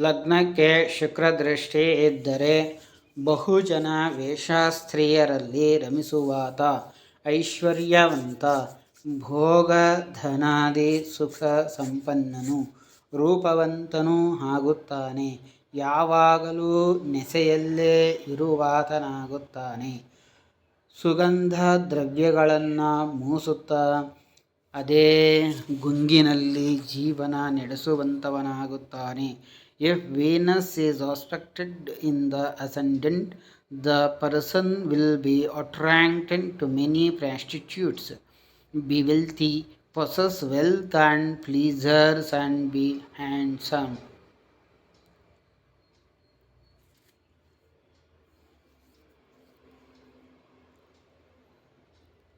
ಲಗ್ನಕ್ಕೆ ಶುಕ್ರದೃಷ್ಟಿ ಇದ್ದರೆ ಬಹುಜನ ವೇಷಾಸ್ತ್ರೀಯರಲ್ಲಿ ರಮಿಸುವಾತ, ಐಶ್ವರ್ಯವಂತ, ಭೋಗಧನಾದಿ ಸುಖ ಸಂಪನ್ನನು, ರೂಪವಂತನೂ ಆಗುತ್ತಾನೆ. ಯಾವಾಗಲೂ ನೆಸೆಯಲ್ಲೇ ಇರುವಾತನಾಗುತ್ತಾನೆ. ಸುಗಂಧ ದ್ರವ್ಯಗಳನ್ನು ಮೂಸುತ್ತಾ ಅದೇ ಗುಂಗಿನಲ್ಲಿ ಜೀವನ ನಡೆಸುವಂತವನಾಗುತ್ತಾನೆ. If Venus is aspected in the ascendant the person will be attracted to many prostitutes be wealthy possess wealth and pleasures and be handsome